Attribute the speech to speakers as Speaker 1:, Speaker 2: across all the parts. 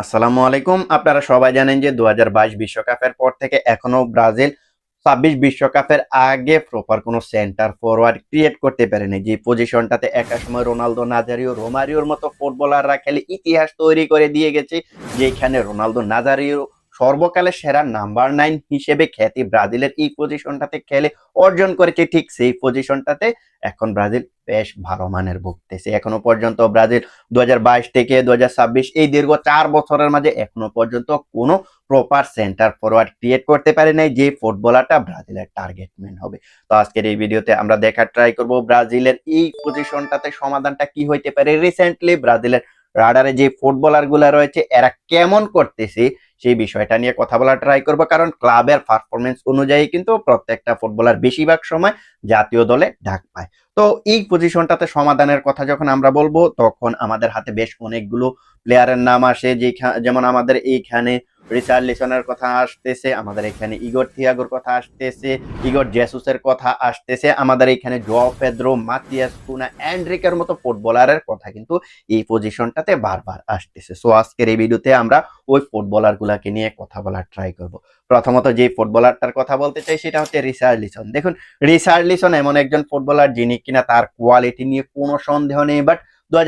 Speaker 1: আসসালামু আলাইকুম। আপনারা সবাই জানেন যে দু বিশ্বকাপের পর থেকে এখনও ব্রাজিল ছাব্বিশ বিশ্বকাপের আগে প্রপার কোনো সেন্টার ফরওয়ার্ড ক্রিয়েট করতে পারেনি। যে পজিশনটাতে একটা সময় রোনালদো, নাজারিও, রোমারিওর মতো ফুটবলাররা খেলে ইতিহাস তৈরি করে দিয়ে গেছে, যেখানে রোনালদো, নাজারিও সর্বকালের সেরা নাম্বার নাইন হিসেবে খ্যাতি ব্রাজিলের এই পজিশনটাতে খেলে অর্জন করেছে ঠিক সেই পজিশনটাতে। এখন ব্রাজিল বেশ ভালো মানের ভুগতেছে। এখনও পর্যন্ত ব্রাজিল দু হাজার বাইশ থেকে দু হাজার ছাব্বিশ এই দীর্ঘ চার বছরের মাঝে এখনও পর্যন্ত কোনো প্রপার সেন্টার ফরওয়ার্ড ক্রিয়েট করতে পারে নাই, যে ফুটবলারটা ব্রাজিলের টার্গেট ম্যান হবে। তো আজকের এই ভিডিওতে আমরা দেখার ট্রাই করব ব্রাজিলের এই পজিশনটাতে সমাধানটা কি হইতে পারে। রিসেন্টলি ব্রাজিলের রাডারে যে ফুটবলারগুলা রয়েছে, এরা কেমন করতেছে সেই বিষয়টা নিয়ে কথা বলা ট্রাই করব। কারণ ক্লাবের পারফরমেন্স অনুযায়ী কিন্তু প্রত্যেকটা ফুটবলার বেশিরভাগ সময় জাতীয় দলে ডাক পায়। তো এই পজিশনটাতে সমাধানের কথা যখন আমরা বলব, তখন আমাদের হাতে বেশ অনেকগুলো প্লেয়ারের নাম আসে। যেমন আমাদের এইখানে রিচার্ড লিসনের কথা আসতেছে, আমাদের এখানে ইগর থিয়াগোর কথা আসতেছে, ইগর জেসুসের কথা আসতেছে, আমাদের এখানে জ পেদ্রো, মাতিয়াস কুনা অ্যান্ড্রিকের মতো ফুটবলারের কথা কিন্তু এই পজিশনটাতে বারবার আসতেছে। সো আজকের এই ভিডিওতে আমরা ওই ফুটবলার গুলাকে নিয়ে কথা বলার ট্রাই করব। প্রথমত যে ফুটবলারটার কথা বলতে চাই সেটা হচ্ছে রিচার্ড লিসন দেখুন রিচার্ড লিসন এমন একজন ফুটবলার যিনি কিনা তার কোয়ালিটি নিয়ে কোনো সন্দেহ নেই বাট দু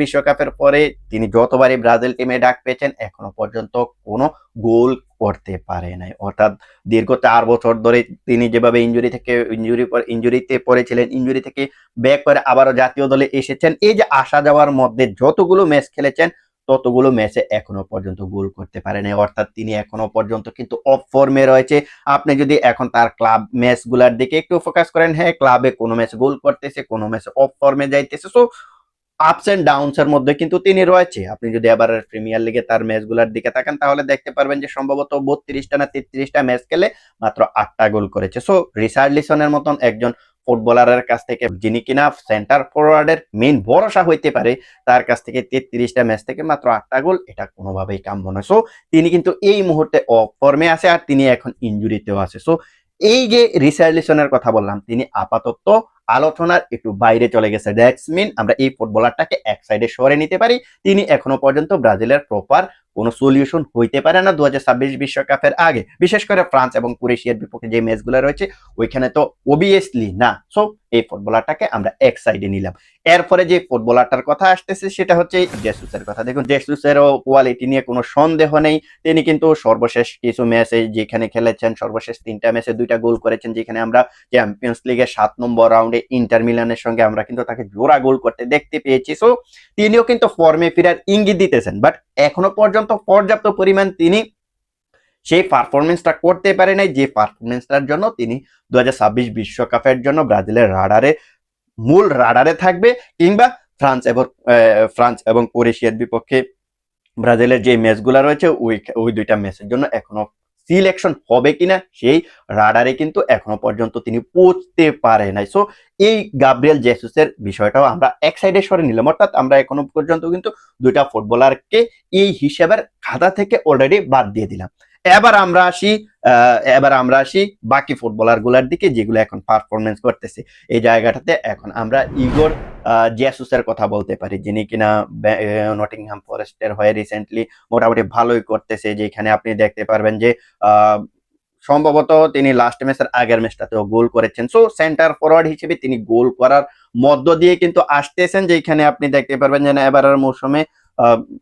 Speaker 1: বিশ্বকাপের পরে তিনি যতবারই ব্রাজিল টিমে ডাক পেয়েছেন, এখনও পর্যন্ত কোনো গোল করতে পারে নাই। অর্থাৎ দীর্ঘ চার বছর ধরে তিনি যেভাবে ইঞ্জুরি থেকে ইঞ্জুরি ইঞ্জুরিতে পড়েছিলেন ইঞ্জুরি থেকে ব্যাক করে আবারও জাতীয় দলে এসেছেন। এই যে আসা যাওয়ার মধ্যে যতগুলো ম্যাচ খেলেছেন ততগুলো ম্যাচে এখনও পর্যন্ত গোল করতে পারেনি। অর্থাৎ তিনি এখনও পর্যন্ত কিন্তু অফ ফর্মে রয়েছে। আপনি যদি এখন তার ক্লাব ম্যাচগুলার দিকে একটু ফোকাস করেন হ্যাঁ ক্লাবে কোনো ম্যাচ গোল করতেছে, কোনো ম্যাচে অফ ফর্মে যাইতেছে। সো আপস এন্ড ডাউনস এর মধ্যে কিন্তু তিনি রয়েছে। আপনি যদি আবার প্রিমিয়ার লিগে তার ম্যাচগুলোর দিকে তাকান, তাহলে দেখতে পারবেন যে সম্ভবত বত্রিশটা না তেত্রিশটা ম্যাচ খেলে মাত্র আটটা গোল করেছে। সো রিসার্লিসনের মতন একজন ফুটবলারের কাছ থেকে, যিনি কিনা সেন্টার ফরওয়ার্ডের মেন ভরসা হইতে পারে, তার কাছ থেকে তেত্রিশটা ম্যাচ থেকে মাত্র আটটা গোল, এটা কোনোভাবেই কাম্য নয়। সো তিনি কিন্তু এই মুহূর্তে অফ ফর্মে আছে আর তিনি এখন ইঞ্জুরিতেও আছে। সো এই যে রিসার্লিসনের কথা বললাম, তিনি আপাতত আলোচনার একটু বাইরে চলে গেছে। দ্যাটস মিন আমরা এই ফুটবলারটাকে এক সাইডে সরে নিতে পারি। তিনি এখনও পর্যন্ত ব্রাজিলের প্রপার কোনো সলিউশন হইতে পারে না দু বিশ্বকাপের আগে। বিশেষ করে ফ্রান্স এবং কুরেশিয়ার বিপক্ষে যে ম্যাচগুলো রয়েছে, ওইখানে তো অবভিয়াসলি না। সো এই ফুটবলারটাকে আমরা এক সাইডে নিলাম। এরপরে যে ফুটবলারটার কথা আসতেছে, সেটা হচ্ছে জেসুসের কথা। দেখুন জেসুসেরও কোয়ালিটি নিয়ে কোনো সন্দেহ নেই। তিনি কিন্তু সর্বশেষ কিছু ম্যাচে যেখানে খেলেছেন, সর্বশেষ তিনটা ম্যাচে দুইটা গোল করেছেন, যেখানে আমরা চ্যাম্পিয়ন্স লিগের সাত নম্বর রাউন্ডে ইন্টার মিলানের সঙ্গে আমরা কিন্তু তাকে জোড়া গোল করতে দেখতে পেয়েছি। সো তিনিও কিন্তু ফর্মে ফেরার ইঙ্গিত দিতেছেন। বাট এখনও পর্যন্ত পর্যাপ্ত পরিমাণ তিনি সেই পারফরমেন্সটা করতে পারে নাই। যে পারফরমেন্সটার জন্য তিনি দু বিশ্বকাপের জন্য ব্রাজিলের রাডারে, মূল রাডারে থাকবে কিংবা ফ্রান্স এবং ফ্রান্স এবং ক্রোয়েশিয়ার বিপক্ষে ব্রাজিলের যে ম্যাচগুলো রয়েছে, ওই ওই দুইটা ম্যাচের জন্য এখনও সিলেকশন হবে কিনা সেই রাডারে কিন্তু এখনও পর্যন্ত তিনি পৌঁছতে পারে নাই। সো এই গাব্রিয়েল জেসুসের বিষয়টাও আমরা এক সাইডে সরে নিলাম। অর্থাৎ আমরা এখনও পর্যন্ত কিন্তু দুইটা ফুটবলারকে এই হিসাবের খাতা থেকে অলরেডি বাদ দিয়ে দিলাম। এবার আমরা আসি এবার আমরা আসি বাকি ফুটবলারগুলার দিকে যেগুলো এখন পারফরমেন্স করতেছে। এই জায়গাটাতে এখন আমরা ইগোর জেসুসের কথা বলতে পারি, যিনি কিনা নটিংহাম ফরেস্টের হয়ে রিসেন্টলি মোটামুটি ভালোই করতেছে, যেখানে আপনি দেখতে পারবেন যে সম্ভবত তিনি লাস্ট ম্যাচের আগের ম্যাচটাতেও গোল করেছেন। সো সেন্টার ফরওয়ার্ড হিসেবে তিনি গোল করার মধ্য দিয়ে কিন্তু আসতেছেন, যেখানে আপনি দেখতে পারবেন যে এবারের মৌসুমে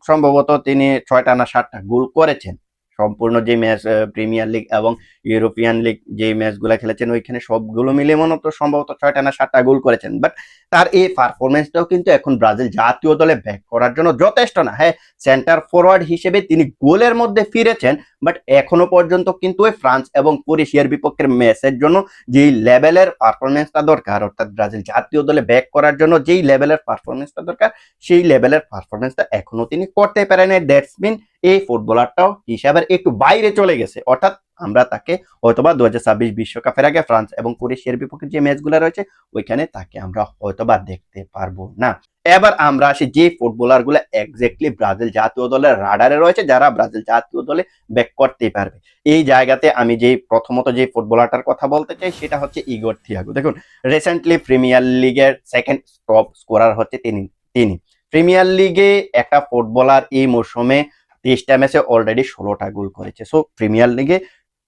Speaker 1: সম্ভবত তিনি ছয়টা না সাতটা গোল করেছেন। সম্পূর্ণ যে ম্যাচ প্রিমিয়ার লিগ এবং ইউরোপিয়ান লিগ যে ম্যাচগুলো খেলেছেন, ওইখানে সবগুলো মিলে মনে তো সম্ভবত ছয়টা না সাতটা গোল করেছেন। বাট তার এই পারফরমেন্সটাও কিন্তু এখন ব্রাজিল জাতীয় দলে ব্যাক করার জন্য যথেষ্ট না। হ্যাঁ সেন্টার ফরওয়ার্ড হিসেবে তিনি গোলের মধ্যে ফিরেছেন বাট এখনও পর্যন্ত কিন্তু ওই ফ্রান্স এবং ক্রোয়েশিয়ার বিপক্ষের ম্যাচের জন্য যেই লেভেলের পারফরমেন্সটা দরকার, অর্থাৎ ব্রাজিল জাতীয় দলে ব্যাক করার জন্য যেই লেভেলের পারফরমেন্সটা দরকার, সেই লেভেলের পারফরমেন্সটা এখনও তিনি করতে পারেন দ্যাটস মিন এই ফুটবলারটাও হিসাবের একটু বাইরে চলে গেছে। অর্থাৎ আমরা তাকে হয়তোবা দু হাজার বিশ্বকাপের আগে ফ্রান্স এবং ক্রোয়েশিয়ার বিপক্ষে যে ম্যাচগুলো রয়েছে, ওইখানে তাকে আমরা হয়তোবা দেখতে পারব না। এবার আমরা আসি যে ফুটবলারগুলো এক্স্যাক্টলি ব্রাজিল জাতীয় দলের রাডারে রয়েছে, যারা ব্রাজিল জাতীয় দলে ব্যাক করতে পারবে। এই জায়গাতে আমি যে প্রথমত যে ফুটবলারটার কথা বলতে চাই, সেটা হচ্ছে ইগর থিয়াগো। দেখুন রিসেন্টলি প্রিমিয়ার লিগের সেকেন্ড টপ স্কোরার হচ্ছে তিনি তিনি। প্রিমিয়ার লিগে একটা ফুটবলার এই মৌসুমে তেইশটা ম্যাচে অলরেডি ষোলোটা গোল করেছে। সো প্রিমিয়ার লিগে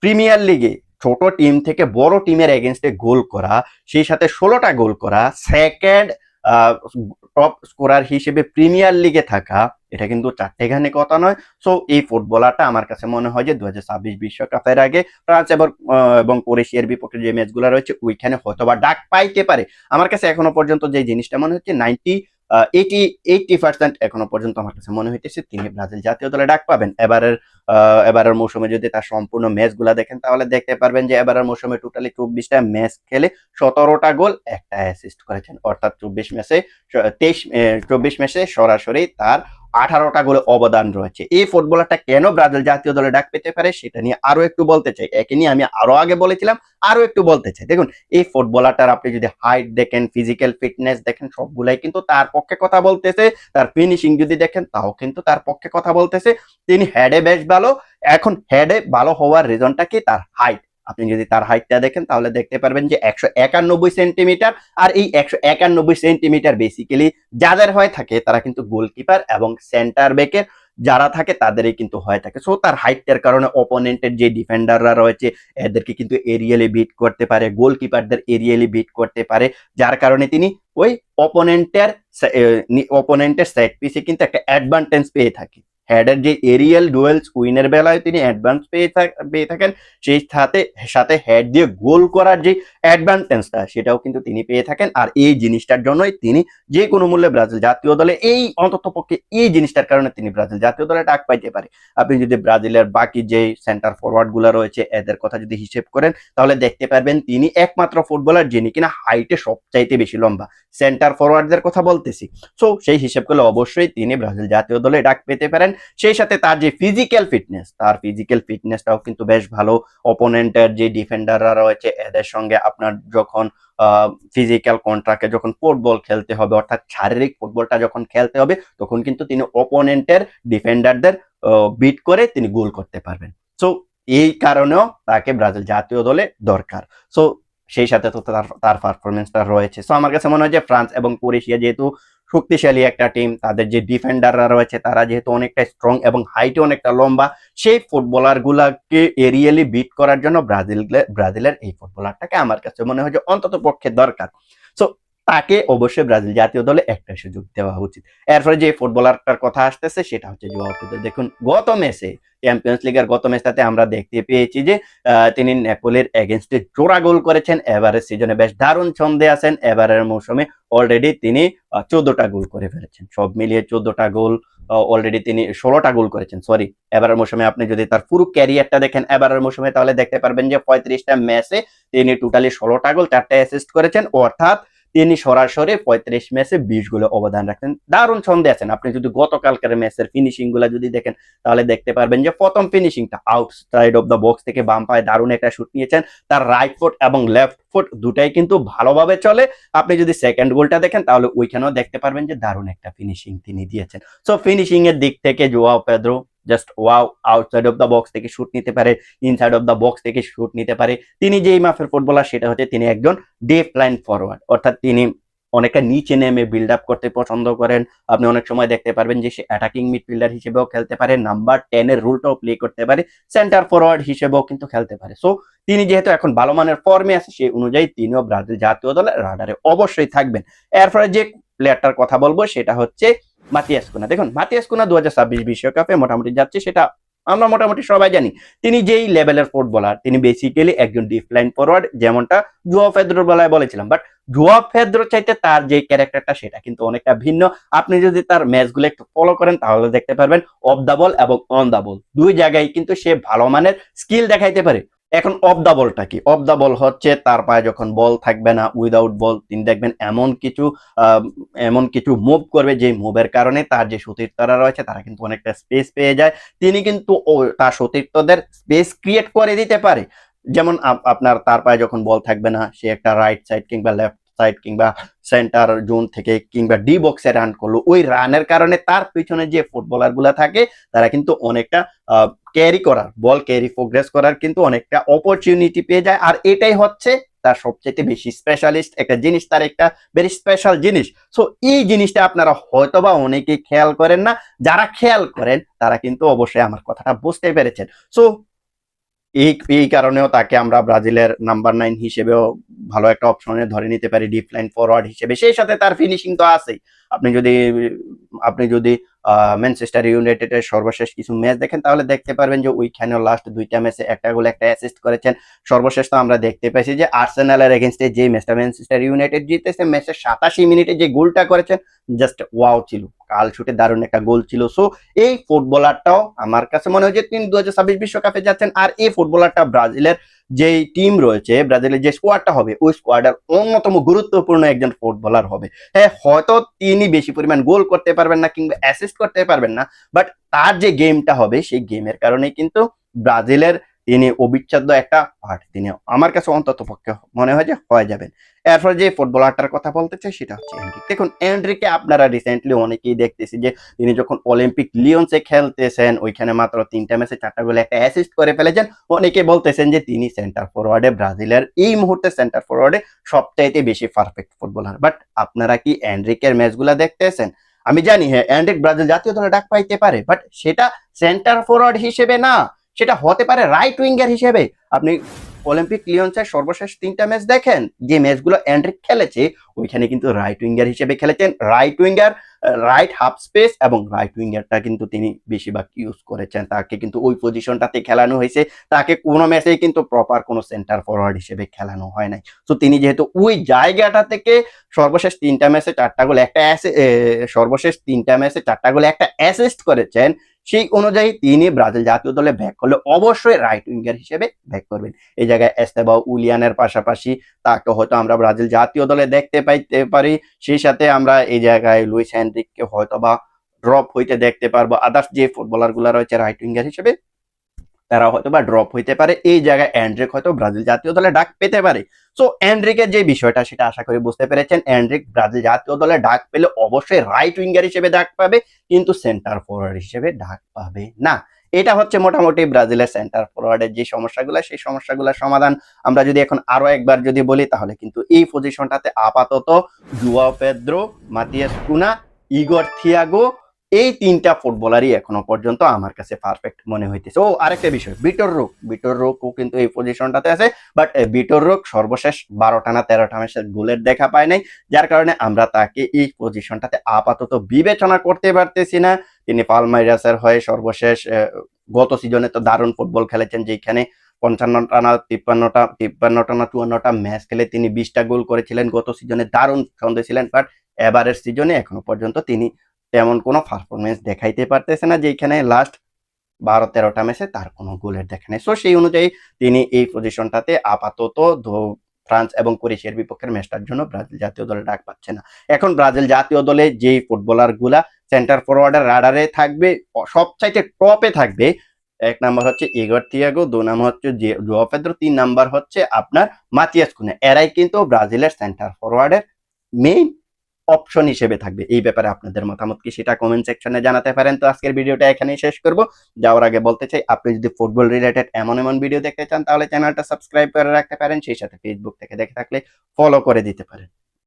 Speaker 1: প্রিমিয়ার লিগে ছোট টিম থেকে বড় টিমের এগেনস্টে গোল করা, সেই সাথে ষোলোটা গোল করা সেকেন্ড টপ স্কোরার হিসেবে প্রিমিয়ার লিগে থাকা, এটা কিন্তু চারটেখানি কথা নয়। সো এই ফুটবলারটা আমার কাছে মনে হয় যে দু বিশ্বকাপের আগে ফ্রান্স এবং ক্রোয়েশিয়ার বিপক্ষে যে ম্যাচগুলো রয়েছে, ওইখানে হয়তো বা ডাক পাইতে পারে। আমার কাছে এখনও পর্যন্ত যে জিনিসটা মনে হচ্ছে নাইনটি এইটি এইটটি পার্সেন্ট এখনও পর্যন্ত আমার কাছে মনে হইতেছে তিনি ব্রাজিল জাতীয় দলে ডাক পাবেন। এবারের এবারের মৌসুমে যদি তার সম্পূর্ণ ম্যাচগুলা দেখেন, তাহলে দেখতে পারবেন যে এবারের মৌসুমে টোটালি চব্বিশটা ম্যাচ খেলে সতেরোটা গোল, একটা অ্যাসিস্ট করেছেন। অর্থাৎ চব্বিশ ম্যাচে তেইশ চব্বিশ ম্যাচে সরাসরি তার আঠারোটা গোলে অবদান রয়েছে। এই ফুটবলারটা কেন ব্রাজিল জাতীয় দলে ডাক পেতে পারে সেটা নিয়ে আরও একটু বলতে চাই। একে নিয়ে আমি আরও আগে বলেছিলাম, আরও একটু বলতে চাই। দেখুন, এই ফুটবলারটার আপনি যদি হাইট দেখেন ফিজিক্যাল ফিটনেস দেখেন, সবগুলাই কিন্তু তার পক্ষে কথা বলতেছে। তার ফিনিশিং যদি দেখেন, তাও কিন্তু তার পক্ষে কথা বলতেছে। তিনি হেডে বেশ ভালো। এখন হেডে ভালো হওয়ার রিজনটা কি? তার হাইট আপনি যদি তার হাইটটা দেখেন, তাহলে দেখতে পারবেন যে একশো একানব্বই সেন্টিমিটার আর এই একশো একানব্বই সেন্টিমিটার বেসিক্যালি যাদের হয়ে থাকে, তারা কিন্তু গোলকিপার এবং সেন্টার ব্যাকের যারা থাকে, তাদেরই কিন্তু হয়ে থাকে। সো তার হাইটের কারণে অপোনেন্টের যে ডিফেন্ডাররা রয়েছে, এদেরকে কিন্তু এরিয়ালি বিট করতে পারে গোলকিপারদের এরিয়ালি বিট করতে পারে। যার কারণে তিনি ওই অপোনেন্টের অপোনেন্টের সেট পিসে কিন্তু একটা অ্যাডভান্টেজ পেয়ে থাকে। হেডের যে এরিয়াল ডুয়েলস উইনের বেলায় তিনি অ্যাডভান্স পেয়ে পেয়ে থাকেন, সেই সাথে সাথে হেড দিয়ে গোল করার যে অ্যাডভান্টেজটা সেটাও কিন্তু তিনি পেয়ে থাকেন। আর এই জিনিসটার জন্যই তিনি যে কোনো মূল্যে ব্রাজিল জাতীয় দলে, এই অন্তত পক্ষে এই জিনিসটার কারণে তিনি ব্রাজিল জাতীয় দলে ডাক পাইতে পারে। আপনি যদি ব্রাজিলের বাকি যে সেন্টার ফরওয়ার্ডগুলো রয়েছে, এদের কথা যদি হিসেব করেন, তাহলে দেখতে পারবেন তিনি একমাত্র ফুটবলার যিনি কিনা হাইটে সবচাইতে বেশি লম্বা। সেন্টার ফরওয়ার্ডদের কথা বলতেছি। সো সেই হিসেব করলে অবশ্যই তিনি ব্রাজিল জাতীয় দলে ডাক পেতে পারেন। সেই সাথে তার যে ফিজিক্যাল ফিটনেস তার ফিজিক্যাল ফিটনেসটাও কিন্তু বেশ ভালো। অপোনেন্টের যে ডিফেন্ডাররা রয়েছে, এদের সঙ্গে আপনার যখন ফিজিক্যাল কন্ট্রাক্টে যখন ফুটবল খেলতে হবে, অর্থাৎ শারীরিক ফুটবলটা যখন খেলতে হবে, তখন কিন্তু তিনি অপোনেন্টের ডিফেন্ডারদের বিট করে তিনি গোল করতে পারবেন। সো এই কারণেও তাকে ব্রাজিল জাতীয় দলে দরকার। সো সেই সাথে তো তার তার পারফরমেন্সটা রয়েছে। সো আমার কাছে মনে হয় যে ফ্রান্স এবং ক্রোয়েশিয়া যেহেতু শক্তিশালী একটা টিম তাদের যে ডিফেন্ডাররা রয়েছে, তারা যেহেতু অনেকটা স্ট্রং এবং হাইটে অনেকটা লম্বা, সেই ফুটবলার গুলাকে এরিয়ালি বিট করার জন্য ব্রাজিল, ব্রাজিলের এই ফুটবলারটাকে আমার কাছে মনে হয় যে অন্তত পক্ষে দরকার। সো তাকে অবশ্যই ব্রাজিল জাতীয় দলে একটা সুযোগ দেওয়া উচিত। এরপরে যে ফুটবলারটার কথা আসতেছে, সেটা হচ্ছে পেদ্রো দেখুন, গত ম্যাচে চ্যাম্পিয়ন্স লিগের গত ম্যাচটাতে আমরা দেখতে পেয়েছি যে তিনি নেপোলের এগেনস্টে জোড়া গোল করেছেন। এবারের সিজনে বেশ দারুণ ছন্দে আছেন। এবারের মৌসুমে অলরেডি তিনি চোদ্দটা গোল করে ফেলেছেন। সব মিলিয়ে চোদ্দটা গোল অলরেডি তিনি ষোলোটা গোল করেছেন। সরি এবারের মৌসুমে আপনি যদি তার পুরো ক্যারিয়ারটা দেখেন এবারের মৌসুমে, তাহলে দেখতে পারবেন যে পঁয়ত্রিশটা ম্যাচে তিনি টোটালি ষোলোটা গোল, চারটা অ্যাসিস্ট করেছেন। অর্থাৎ তিনি সরাসরি পঁয়ত্রিশ ম্যাচে বিশ গোলে অবদান রাখছেন দারুণ ছন্দে আছেন। আপনি যদি গতকালকার ম্যাচের ফিনিশিংগুলা যদি দেখেন, তাহলে দেখতে পারবেন যে প্রথম ফিনিশিংটা আউটসাইড অফ দ্য বক্স থেকে বাম পায়ে দারুণ একটা শুট নিয়েছেন। তার রাইট ফুট এবং লেফট ফুট দুটাই কিন্তু ভালোভাবে চলে। আপনি যদি সেকেন্ড গোলটা দেখেন, তাহলে ওইখানেও দেখতে পারবেন যে দারুণ একটা ফিনিশিং তিনি দিয়েছেন। সো ফিনিশিং এর দিক থেকে Joao Pedro just wow outside of the box থেকে শুট নিতে পারে ইনসাইড অফ দ্য বক্স থেকে শুট নিতে পারে। তিনি যেই মাফের ফুটবলার সেটা হচ্ছে তিনি একজন ডেফ লাইন ফরওয়ার্ড অর্থাৎ তিনি অনেকটা নিচে নেমে বিল্ড আপ করতে পছন্দ করেন। আপনি অনেক সময় দেখতে পারবেন যে সে অ্যাটাকিং মিডফিল্ডার হিসেবেও খেলতে পারে নাম্বার টেন এর রুলটাও প্লে করতে পারে সেন্টার ফরওয়ার্ড হিসেবেও কিন্তু খেলতে পারে। সো তিনি যেহেতু এখন ভালো মানের ফর্মে আছে, সেই অনুযায়ী তিনিও ব্রাজিল জাতীয় দলের রাডারে অবশ্যই থাকবেন। এরপরে যে প্লেয়ারটার কথা বলব, সেটা হচ্ছে মাতিয়াস কুনা। দেখুন, মাতিয়াস কুনা দু বিশ্বকাপে মোটামুটি যাচ্ছে, সেটা আমরা মোটামুটি সবাই জানি। তিনি যেই লেভেলের ফুটবলার, তিনি বেসিক্যালি একজন ডিপ লাইন ফরওয়ার্ড যেমনটা জুয়া ফেদ্রোর বেলায় বলেছিলাম। বাট জুয়া ফেদ্রো চাইতে তার যে ক্যারেক্টারটা সেটা কিন্তু অনেকটা ভিন্ন। আপনি যদি তার ম্যাচগুলো একটু ফলো করেন, তাহলে দেখতে পারবেন অফ দা বল এবং অন দা বল দুই জায়গায় কিন্তু সে ভালো মানের স্কিল দেখাইতে পারে। এখন অফ দা বলটা কি? অফ দা বল হচ্ছে তার পায়ে যখন বল থাকবে না উইদাউট বল তিনি দেখবেন এমন কিছু এমন কিছু মুভ করবে যে মুভের কারণে তার যে সতীর্থরা রয়েছে তারা কিন্তু অনেকটা স্পেস পেয়ে যায়। তিনি কিন্তু তার সতীর্থদের স্পেস ক্রিয়েট করে দিতে পারে। যেমন আপ- আপনার তার পায়ে যখন বল থাকবে না, সে একটা রাইট সাইড কিংবা লেফট সাইড কিংবা সেন্টার জোন থেকে কিংবা ডি বক্সে রান করল, ওই রানের কারণে তার পিছনে যে ফুটবলারগুলা থাকে, তারা কিন্তু অনেকটা ক্যারি করার বল ক্যারি প্রোগ্রেস করার কিন্তু অনেকটা অপরচুনিটি পেয়ে যায়। আর এটাই হচ্ছে তার সবচেয়ে বেশি স্পেশালিস্ট একটা জিনিস, তার একটা ভেরি স্পেশাল জিনিস। সো এই জিনিসটা আপনারা হয়তোবা অনেকেই খেয়াল করেন না। যারা খেয়াল করেন, তারা কিন্তু অবশ্যই আমার কথাটা বুঝতে পেরেছেন। সো এই এই কারণেও তাকে আমরা ব্রাজিলের নাম্বার নাইন হিসেবেও ভালো একটা অপশনে ধরে নিতে পারি ডিপ লাইন ফরওয়ার্ড হিসেবে। সেই সাথে তার ফিনিশিং তো আছেই। আপনি যদি আপনি যদি ম্যানচেস্টার ইউনাইটেডের সর্বশেষ কিছু ম্যাচ দেখেন, তাহলে দেখতে পারবেন যে ওইখানেও লাস্ট দুইটা ম্যাচে একটা গোল একটা অ্যাসিস্ট করেছেন। সর্বশেষ তো আমরা দেখতে পাইছি যে আর্সেনালের এগেনস্টে যে ম্যাচটা ম্যানচেস্টার ইউনাইটেড জিতেছে ম্যাচের সাতাশি মিনিটে যে গোলটা করেছেন জাস্ট ওয়াও ছিল। কাল শুটে দারুণ একটা গোল ছিল। সো এই ফুটবলারটাও আমার কাছে মনে হয় যে তিনি দু হাজার বিশ্বকাপে যাচ্ছেন, আর এই ফুটবলারটা ব্রাজিলের যে টিম রয়েছে, ব্রাজিলের যে স্কোয়াডটা হবে, ওই স্কোয়াডের অন্যতম গুরুত্বপূর্ণ একজন ফুটবলার হবে। হ্যাঁ হয়তো তিনি বেশি পরিমাণ গোল করতে পারবেন না কিংবা অ্যাসিস্ট করতে পারবেন না বাট তার যে গেমটা হবে, সেই গেমের কারণে কিন্তু ব্রাজিলের তিনি অবিচ্ছেদ্য একটা পার্ট তিনি আমার কাছে অন্তত পক্ষে মনে হয় যে হয়ে যাবেন। এরপর যে ফুটবলারটার কথা বলতে চাই, সেটা হচ্ছে এন্ড্রিক দেখুন এন্ড্রিকে আপনারা রিসেন্টলি অনেকেই দেখতেছি যে তিনি যখন অলিম্পিক লিওনসে খেলতেছেন, ওইখানে মাত্র তিনটা ম্যাচে চারটা গোলে একটা অ্যাসিস্ট করে ফেলেছেন, অনেকে বলতেছেন যে তিনি সেন্টার ফরওয়ার্ডে ব্রাজিলের এই মুহূর্তে সেন্টার ফরওয়ার্ডে সবচাইতে বেশি পারফেক্ট ফুটবলার বাট আপনারা কি এন্ড্রিকের ম্যাচগুলা দেখতেছেন? আমি জানি হ্যাঁ অ্যান্ড্রিক ব্রাজিল জাতীয় দলে ডাক পাইতে পারে বাট সেটা সেন্টার ফরওয়ার্ড হিসেবে না। সেটা হতে পারে রাইট উইঙ্গার হিসেবে। আপনি অলিম্পিক লিওনসের সর্বশেষ তিনটা ম্যাচ দেখেন, যে ম্যাচগুলো অ্যান্ড্রিক খেলেছে, ওইখানে কিন্তু রাইট উইঙ্গার হিসেবে খেলেছেন। Right winger right half space এবং রাইট উইঙ্গারটা কিন্তু তিনি বেশিরভাগ ইউজ করেছেন। তাকে কিন্তু ওই পজিশনটাতে খেলানো হয়েছে। তাকে কোনো ম্যাচেই কিন্তু প্রপার কোনো সেন্টার ফরওয়ার্ড হিসেবে খেলানো হয় নাই। তো তিনি যেহেতু ওই জায়গাটা থেকে সর্বশেষ তিনটা ম্যাচে চারটা গোল একটা সর্বশেষ তিনটা ম্যাচে চারটা গোলে একটা অ্যাসিস্ট করেছেন সেই অনুযায়ী তিনি ব্রাজিল জাতীয় দলে ব্যাক করলে অবশ্যই রাইট উইঙ্গার হিসেবে ব্যাক করবেন। এই জায়গায় এস্তেবা উলিয়ানের পাশাপাশি তাকে হয়তো আমরা ব্রাজিল জাতীয় দলে দেখতে পাইতে পারি। সেই সাথে আমরা এই জায়গায় লুইস হ্যান্ড্রিককে হয়তো বা ড্রপ হইতে দেখতে পারব। আদার্স যে ফুটবলারগুলা রয়েছে রাইট উইঙ্গার হিসেবে তারা হয়তো বা ড্রপ হইতে পারে, এই জায়গায় অ্যান্ড্রিক হয়তো ব্রাজিল জাতীয় দলে ডাক পেতে পারে। সো অ্যান্ড্রিকের যে বিষয়টা, সেটা আশা করি বুঝতে পেরেছেন অ্যান্ড্রিক ব্রাজিল জাতীয় দলে ডাক পেলে অবশ্যই রাইট উইঙ্গার হিসেবে ডাক পাবে, কিন্তু সেন্টার ফরওয়ার্ড হিসেবে ডাক পাবে না। এটা হচ্ছে মোটামুটি ব্রাজিলের সেন্টার ফরওয়ার্ডের যে সমস্যাগুলো, সেই সমস্যাগুলোর সমাধান। আমরা যদি এখন আরও একবার যদি বলি, তাহলে কিন্তু এই পজিশনটাতে আপাতত Joao Pedro Matheus Cunha Igor Thiago এই তিনটা ফুটবলারই এখনও পর্যন্ত আমার কাছে পারফেক্ট মনে হইতেছে। ও, আরেকটা বিষয়, বিটর রোগ, বিটর রোগও কিন্তু এই পজিশনটাতে আছে বাট বিটর রোগ সর্বশেষ বারোটা না তেরোটা ম্যাচের গোলের দেখা পায় নাই, যার কারণে আমরা তাকে এই পজিশনটাতে আপাতত বিবেচনা করতে পারতেছি না। তিনি পালমাইরাসের হয়ে সর্বশেষ গত সিজনে তো দারুণ ফুটবল খেলেছেন, যেখানে পঞ্চান্নটা না, তিপ্পান্নটা তিপ্পান্নটা না, চুয়ান্নটা ম্যাচ খেলে তিনি বিশটা গোল করেছিলেন, গত সিজনে দারুণ ছন্দে ছিলেন বাট এবারের সিজনে এখনও পর্যন্ত তিনি তেমন কোনো পারফরমেন্স দেখাইতে পারতেছে না যেখানে লাস্ট বারো তেরোটা ম্যাচে তার কোনো গোলের দেখা নেই। সো সেই অনুযায়ী তিনি এই পজিশনটাতে আপাতত ফ্রান্স এবং ক্রোয়েশিয়ার বিপক্ষের ম্যাচটার জন্য ব্রাজিল জাতীয় দলে ডাক পাচ্ছে না। এখন ব্রাজিল জাতীয় দলে যেই ফুটবলারগুলা সেন্টার ফরওয়ার্ডের রাডারে থাকবে সবচাইতে টপে থাকবে, এক নাম্বার হচ্ছে ইগর তিয়াগো দু নাম্বার হচ্ছে জুয়া তিন নাম্বার হচ্ছে আপনার মাতিয়াস কুনে। এরাই কিন্তু ব্রাজিলের সেন্টার ফরওয়ার্ডের মেইন অপশন হিসেবে থাকবে। এই ব্যাপারে আপনাদের মতামত কি সেটা কমেন্ট সেকশনে জানাতে পারেন। তো আজকের ভিডিওটা এখানেই শেষ করব। যাওয়ার আগে বলতে চাই, আপনি যদি ফুটবল রিলেটেড এমন এমন ভিডিও দেখতে চান, তাহলে চ্যানেলটা সাবস্ক্রাইব করে রাখতে পারেন। সেই সাথে ফেসবুক থেকে দেখে থাকলে ফলো করে দিতে পারেন।